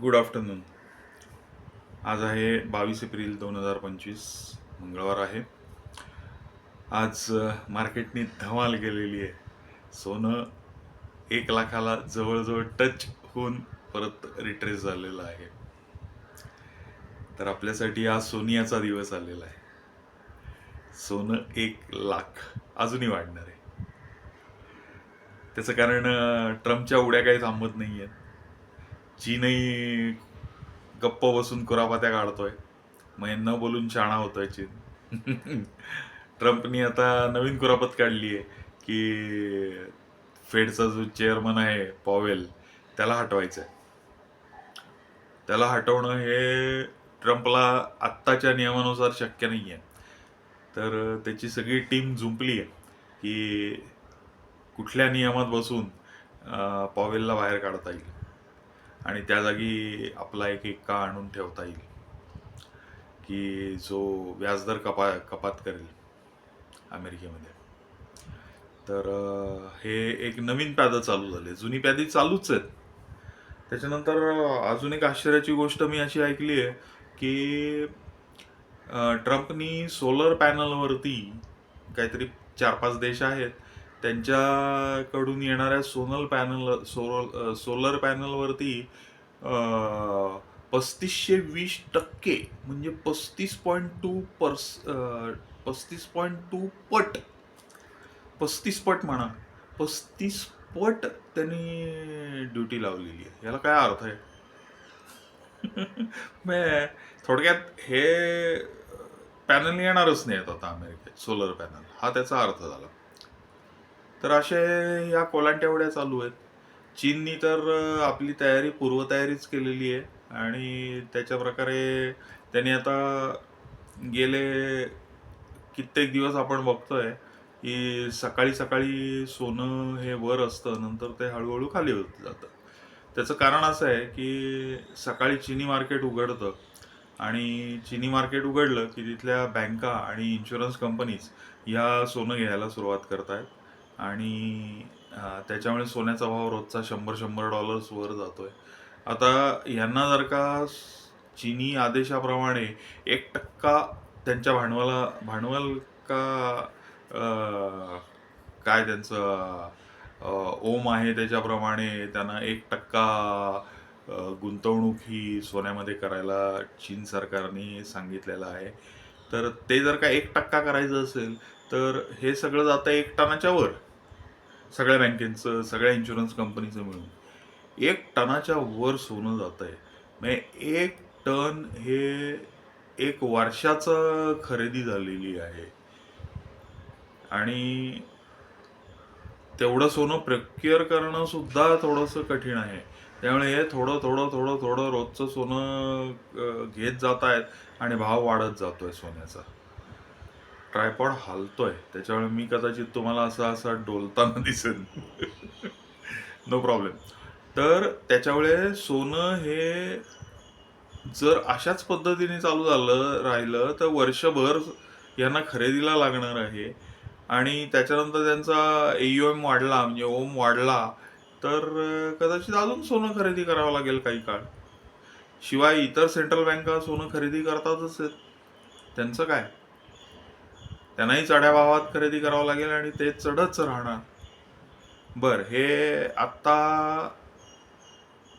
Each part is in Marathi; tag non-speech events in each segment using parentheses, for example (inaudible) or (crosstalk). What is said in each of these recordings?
गुड आफ्टरनून आज आहे बावीस एप्रिल दोन हजार पंचवीस मंगळवार आहे. आज मार्केटनी धमाल केलेली आहे. सोनं एक लाखाला जवळजवळ टच होऊन परत रिट्रेस झालेलं आहे. तर आपल्यासाठी आज सोनियाचा दिवस आलेला आहे. सोनं एक लाख अजूनही वाढणार आहे. त्याचं कारण ट्रम्पच्या उड्या काही थांबत नाही आहेत चीनही गप्प बसून कुरापात्या काढतोय. म्हणजे न बोलून शाणा होतोय चीन. ट्रम्पनी आता नवीन कुरापत काढली आहे की फेडचा जो चेअरमन आहे पॉवेल त्याला हटवायचं आहे त्याला हटवणं हे ट्रम्पला आत्ताच्या नियमानुसार शक्य नाही आहे तर त्याची सगळी टीम झुंपली आहे की कुठल्या नियमात बसून पॉवेलला बाहेर काढता येईल. आणि त्या जागी आपला एक एक्का आणून ठेवता येईल. की जो व्याजदर कपा कपात करेल अमेरिकेमध्ये. तर हे एक नवीन प्यादं चालू झाले. जुनी प्यादी चालूच आहेत. त्याच्यानंतर अजून एक आश्चर्याची गोष्ट मी अशी ऐकली आहे की ट्रम्पनी सोलर पॅनलवरती काहीतरी चार पाच देश आहेत. त्यांच्याकडून येणाऱ्या सोनल पॅनल सोल सोलर पॅनलवरती पस्तीसशे वीस टक्के म्हणजे पस्तीस पॉईंट टू पर्स पस्तीस पॉईंट टू पट पस्तीस पट म्हणा पस्तीस पट त्यांनी ड्युटी लावलेली आहे. याला काय अर्थ आहे? (laughs) म्हणजे थोडक्यात हे पॅनल येणारच नाहीत आता अमेरिकेत सोलर पॅनल. हा त्याचा अर्थ झाला. तर असे ह्या कोलांट्यावड्या चालू आहेत. चीननी तर आपली तयारी पूर्वतयारीच केलेली आहे. आणि त्याच्या प्रकारे त्यांनी आता गेले कित्येक दिवस आपण बघतोय की सकाळी सकाळी सोनं हे वर असतं नंतर ते हळूहळू खाली होत जातं. त्याचं कारण असं आहे की सकाळी चिनी मार्केट उघडतं आणि चिनी मार्केट उघडलं की तिथल्या बँका आणि इन्शुरन्स कंपनीज या सोनं घ्यायला सुरुवात करत आहेत आणि त्याच्यामुळे सोन्याचा भाव रोजचा शंभर शंभर डॉलर्स वर जातोय. आता यांना जर का चिनी आदेशाप्रमाणे एक टक्का त्यांच्या भांडवला भांडवल का काय त्यांचं ओम आहे त्याच्याप्रमाणे त्यांना एक टक्का गुंतवणूक ही सोन्यामध्ये करायला चीन सरकारने सांगितलेलं आहे. तर ते जर का एक टक्का करायचं असेल तर हे सगळं जातं एक टनाच्या वर. सगळ्या बँकेचं सगळ्या इन्शुरन्स कंपनीचं मिळून. एक टनाच्या वर सोनं जात आहे म्हणजे एक टन हे एक वर्षाचं खरेदी झालेली आहे. आणि तेवढं सोनं प्रक्युअर करणं सुद्धा थोडंसं कठीण आहे. त्यामुळे हे थोडं थोडं थोडं थोडं रोजचं सोनं घेत जात आहेत आणि भाव वाढत जातोय सोन्याचा. ट्रायपॉड हालतोय. त्याच्यामुळे मी कदाचित तुम्हाला असा असा डोलताना दिसेल नो प्रॉब्लेम तर त्याच्यामुळे सोनं हे जर अशाच पद्धतीने चालू झालं राहिलं तर वर्षभर यांना खरेदीला लागणार आहे. आणि त्याच्यानंतर त्यांचा एम वाढला म्हणजे ओम वाढला तर कदाचित अजून सोनं खरेदी करावं लागेल काही काळ. शिवाय इतर सेंट्रल बँका सोनं खरेदी करतातच आहेत. त्यांचं काय? त्यांनाही चढ्या भावात खरेदी करावं लागेल आणि ते चढच राहणार. बर हे आत्ता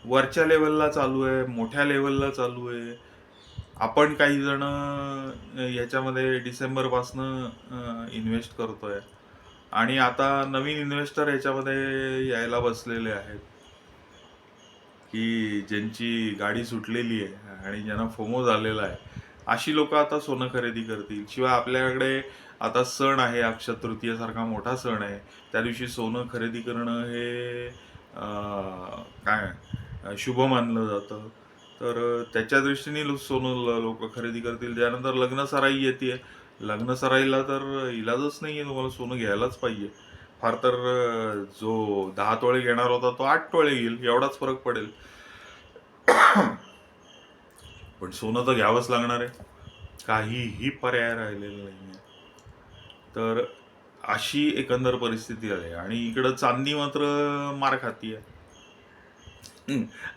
वरच्या लेवलला चालू आहे मोठ्या लेवलला चालू आहे. आपण काही जण याच्यामध्ये डिसेंबरपासनं इन्व्हेस्ट करतोय. आणि आता नवीन इन्व्हेस्टर याच्यामध्ये यायला बसलेले आहेत. की ज्यांची गाडी सुटलेली आहे आणि ज्यांना फोमो झालेला आहे. अशी लोक आता सोनं खरेदी करतील. शिवाय आपल्याकडे आता सण आहे अक्षय तृतीयेसारखा मोठा सण आहे. त्या दिवशी सोनं खरेदी करणं हे काय शुभ मानलं जातं. तर त्याच्या दृष्टीने लो- सोनं लोक खरेदी करतील. त्यानंतर लग्न सराई येते लग्न सराईला तर इलाजच नाही आहे तुम्हाला सोनं घ्यायलाच पाहिजे. फार तर जो दहा तोळे घेणार होता तो आठ तोळे घेईल. एवढाच फरक पडेल. पण सोनं तर घ्यावंच लागणार आहे. काहीही पर्याय राहिलेला नाही तर अशी एकंदर परिस्थिती आहे. आणि इकडं चांदी मात्र मार खाती आहे.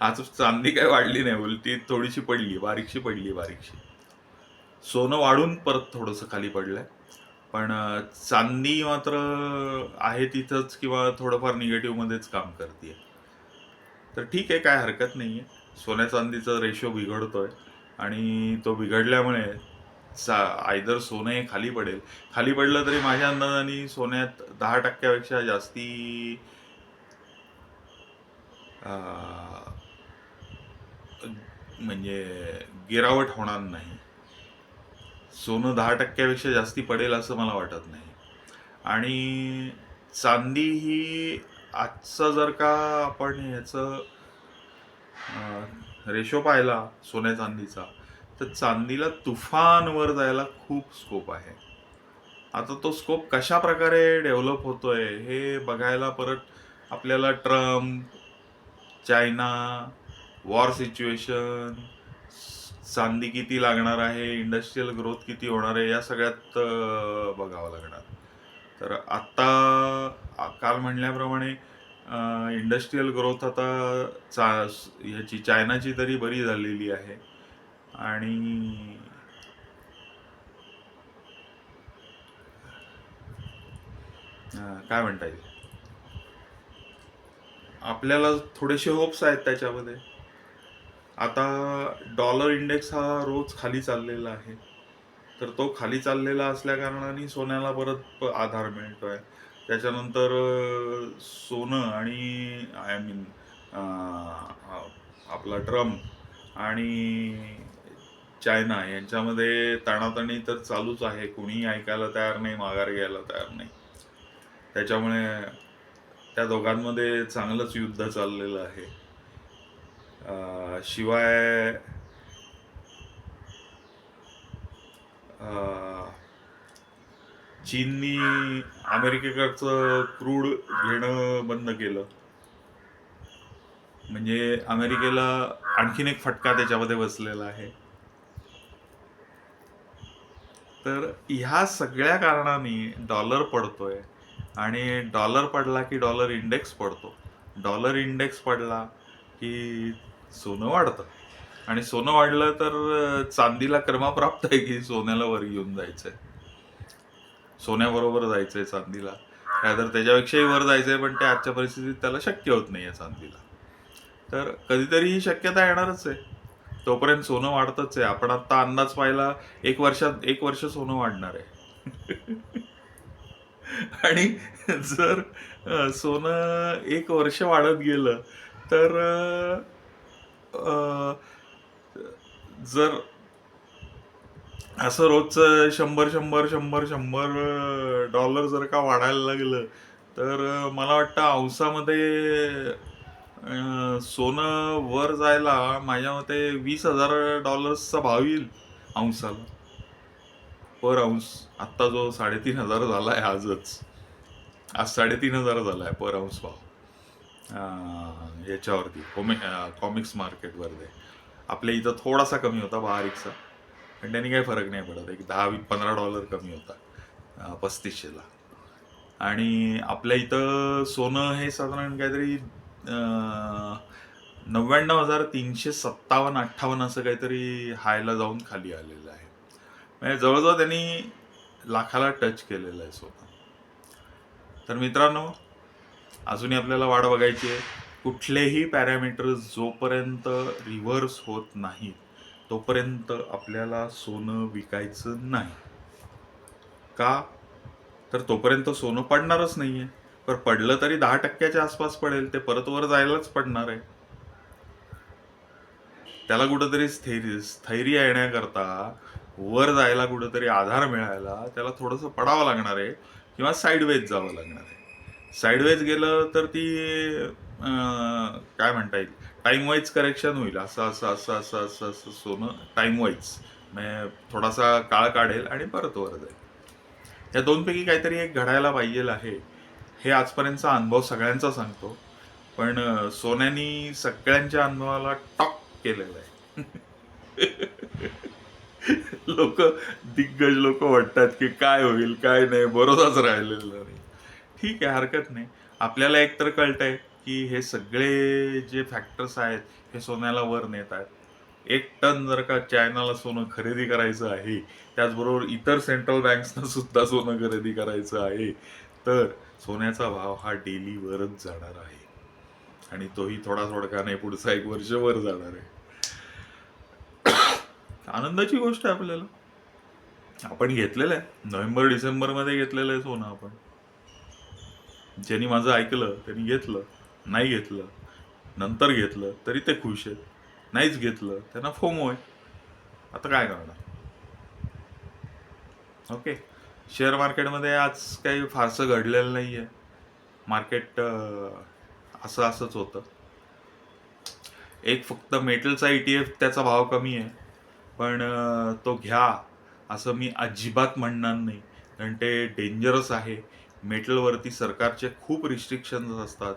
आज चांदी काय वाढली नाही उलटी थोडीशी पडली बारीकशी पडली बारीकशी. सोनं वाढून परत थोडंसं खाली पडलंय. पण चांदी मात्र आहे तिथंच किंवा थोडंफार निगेटिव्हमध्येच काम करते तर ठीक आहे काय हरकत नाही आहे सोन्या चांदीचा रेशो बिघडतोय. आणि तो बिघडल्यामुळे सा आयदर सोनं हे खाली पडेल. खाली पडलं तरी माझ्या अंदाजाने सोन्यात दहा टक्क्यापेक्षा जास्ती म्हणजे गिरावट होणार नाही. सोनं दहा टक्क्यापेक्षा जास्ती पडेल असं मला वाटत नाही. आणि चांदी ही आजचा जर का आपण ह्याचं रेशो पाहिला सोन्या चांदीचा तर चांदीला तुफानवर जायला खूप स्कोप आहे. आता तो स्कोप कशा प्रकारे डेव्हलप होतोय हे बघायला परत आपल्याला ट्रम्प चायना वॉर सिच्युएशन चांदी किती लागणार आहे इंडस्ट्रीयल ग्रोथ किती होणार आहे या सगळ्यात बघावं लागणार. तर आत्ता काल म्हणल्याप्रमाणे इंडस्ट्रीयल ग्रोथ आता चा ह्याची चायनाची तरी बरी झालेली आहे. आणि काय म्हणता येईल? आपल्याला थोडेसे होप्स आहेत त्याच्यामध्ये. आता डॉलर इंडेक्स हा रोज खाली चाललेला आहे. तर तो खाली चाललेला असल्या कारणाने सोन्याला परत आधार मिळतोय. त्याच्यानंतर सोनं आणि आय मीन आपला ट्रम्प आणि चायना यांच्यामध्ये ताणाताणी तर चालूच आहे. कुणीही ऐकायला तयार नाही माघार घ्यायला तयार नाही. त्याच्यामुळे त्या दोघांमध्ये चांगलंच युद्ध चाललेलं आहे. शिवाय चीननी अमेरिकेकडचं क्रूड घेणं बंद केलं. म्हणजे अमेरिकेला आणखीन एक फटका त्याच्यामध्ये बसलेला आहे. तर ह्या सगळ्या कारणाने डॉलर पडतोय. आणि डॉलर पडला की डॉलर इंडेक्स पडतो. डॉलर इंडेक्स पडला की सोनं वाढतं. आणि सोनं वाढलं तर चांदीला क्रमाप्राप्त आहे की सोन्याला वर घेऊन जायचंय. सोन्याबरोबर जायचंय चांदीला. काय तर त्याच्यापेक्षाही वर जायचंय पण ते आजच्या परिस्थितीत त्याला शक्य होत नाहीये चांदीला. तर कधीतरी ही शक्यता येणारच आहे. तोपर्यंत सोनं वाढतच आहे. आपण आता अंदाज पाहिला एक वर्षात एक वर्ष सोनं वाढणार आहे. (laughs) आणि जर सोनं एक वर्ष वाढत गेलं तर जर असं रोजचं शंभर शंभर शंभर शंभर डॉलर जर का वाढायला लागलं तर मला वाटतं औसामध्ये सोनं वर जायला माझ्या मते वीस हजार डॉलर्सचा भाव येईल औंसाला पर अंश आत्ता जो साडेतीन हजार झाला आहे आजच. आज साडेतीन हजार झाला आहे पर अंश भाव. याच्यावरती कॉमिक कॉमिक्स मार्केटवरती आपल्या इथं थोडासा कमी होता बारीकचा पण त्यांनी काही फरक नाही पडत. एक दहा पंधरा डॉलर कमी होता पस्तीसशेला. आणि आपल्या इथं सोनं हे साधारण काहीतरी नव्याण्णव हजार तीनशे सत्तावन्न अठ्ठावन्न असं काहीतरी हायला जाऊन खाली आलेलं आहे. म्हणजे जवळजवळ त्यांनी लाखाला टच केलेलं आहे स्वतः. तर मित्रांनो अजूनही आपल्याला वाढ बघायची आहे कुठलेही पॅरामीटर जोपर्यंत रिव्हर्स होत नाहीत तोपर्यंत आपल्याला सोनं विकायचं नाही. का? तर तोपर्यंत सोनं पडणारच नाहीये. पर पडलं तरी दहा टक्क्याच्या आसपास पडेल. ते परत वर जायलाच पडणार आहे. त्याला कुठंतरी स्थैर्य स्थैर्य येण्याकरता वर जायला कुठंतरी आधार मिळायला त्याला थोडंसं पडावं लागणार आहे किंवा साईडवेज जावं लागणार आहे. साईडवेज गेलं तर ती काय म्हणता येईल? टाईम वाईज करेक्शन होईल. असं असं असं असं असं असं सोनं टाईम वाईज म्हणजे थोडासा काळ काढेल आणि परत वर जाईल. या दोनपैकी काहीतरी एक घडायला पाहिजे आहे. हे आजपर्यंतचा अनुभव सगळ्यांचा सांगतो. पण सोन्यानी सगळ्यांच्या अनुभवाला टॉक केलेलं आहे. (laughs) लोक दिग्गज लोक वाटतात की काय होईल काय नाही बरोबरच राहिलेलं नाही. ठीक आहे हरकत नाही. आपल्याला एकतर कळतंय की हे सगळे जे फॅक्टर्स आहेत हे सोन्याला वर नेत आहेत. एक टन जर का चायनाला सोनं खरेदी करायचं आहे त्याचबरोबर इतर सेंट्रल बँक्सना सुद्धा सोनं खरेदी करायचं आहे तर सोन्याचा भाव हा डेली वरच जाणार आहे. आणि तोही थोडा थोडका नाही पुढचा एक वर्ष वर जाणार आहे. आनंदाची गोष्ट आहे आपल्याला. आपण घेतलेलं आहे. नोव्हेंबर डिसेंबरमध्ये घेतलेलं आहे सोनं आपण. ज्यांनी माझं ऐकलं त्यांनी घेतलं. नाही घेतलं नंतर घेतलं तरी ते खुश आहेत. नाहीच घेतलं त्यांना फोमो आहे. आता काय करणार? ओके? शेअर मार्केटमध्ये आज काही फारसं घडलेलं नाही आहे मार्केट असं असंच होतं. एक फक्त मेटलचा ई टी एफ त्याचा भाव कमी आहे. पण तो घ्या असं मी अजिबात म्हणणार नाही. कारण ते डेंजरस आहे. मेटलवरती सरकारचे खूप रिस्ट्रिक्शन्स असतात.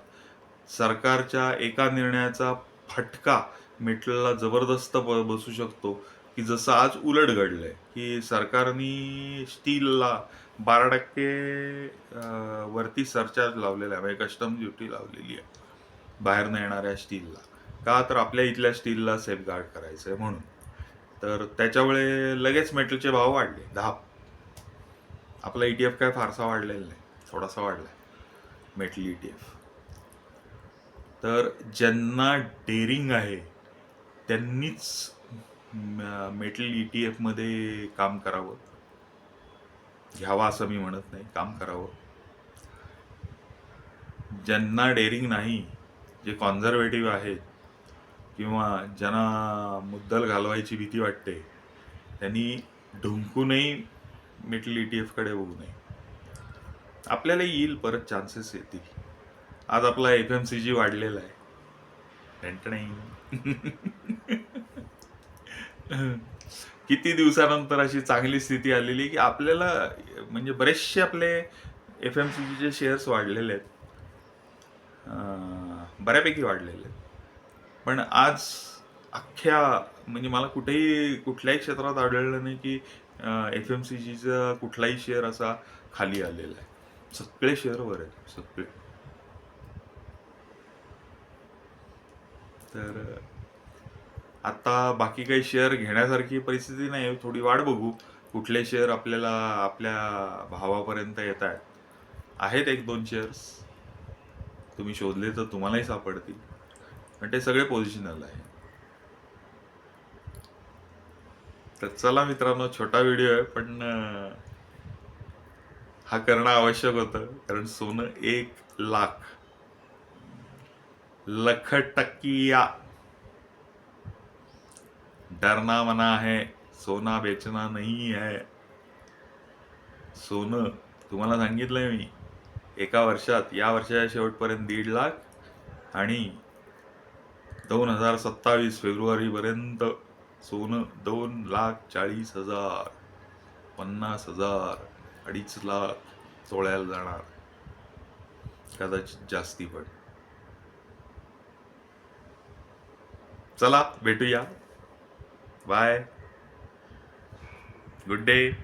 सरकारच्या एका निर्णयाचा फटका मेटलला जबरदस्त ब बसू शकतो. की जसं आज उलट घडलंय की सरकारने स्टीलला बारा टक्के वरती सरचार्ज लावलेला आहे. म्हणजे कस्टम ड्युटी लावलेली आहे. बाहेरनं येणाऱ्या स्टीलला का तर आपल्या इथल्या स्टीलला सेफगार्ड करायचं आहे म्हणून. तर त्याच्यामुळे लगेच मेटलचे भाव वाढले. दहा. आपला ई टी एफ काय फारसा वाढलेला नाही. थोडासा वाढलाय. मेटल एफ तर ज्यांना डेअरिंग आहे त्यांनीच मेटल मेटल ईटीएफमध्ये काम करावं. घ्यावा असं मी म्हणत नाही काम करावं. ज्यांना डेअरिंग नाही जे कॉन्झर्वेटिव्ह आहेत किंवा ज्यांना मुद्दल घालवायची भीती वाटते त्यांनी ढुंकूनही मिटल ई टी एफकडे बघू नये. आपल्याला येईल परत चान्सेस येतील. आज आपला एफ एम सी जी वाढलेला आहे. नाही (laughs) (laughs) किती दिवसानंतर अशी चांगली स्थिती आलेली की आपल्याला म्हणजे बरेचसे आपले एफ एम सी जीचे शेअर्स वाढलेले आहेत. बऱ्यापैकी वाढलेले आहेत. पण आज अख्ख्या म्हणजे मला कुठेही कुठल्याही क्षेत्रात आढळलं नाही की एफ एम सी जीचा कुठलाही शेअर असा खाली आलेला आहे. सगळे शेअर वर आहेत सगळे. तर आता बाकी काही शेअर घेण्यासारखी परिस्थिती नाही थोडी वाट बघू. कुठले शेअर आपल्याला आपल्या भावापर्यंत येत आहेत. आहेत एक दोन शेअर्स तुम्ही शोधले तर तुम्हालाही सापडतील. पण ते सगळे पोझिशनल आहे. तर चला मित्रांनो छोटा व्हिडिओ आहे पण हा करणं आवश्यक होतं. कारण सोनं एक लाख. लख टक्किया डरना मना है सोना बेचना नाही है। सोनं तुम्हाला सांगितलंय मी एका वर्षात या वर्षाच्या शेवटपर्यंत दीड लाख आणि दोन हजार सत्तावीस फेब्रुवारीपर्यंत सोनं दोन लाख चाळीस हजार पन्नास हजार अडीच लाख तोळ्याला जाणार. कदाचित जास्ती पण. चला भेटूया. बाय. Good day.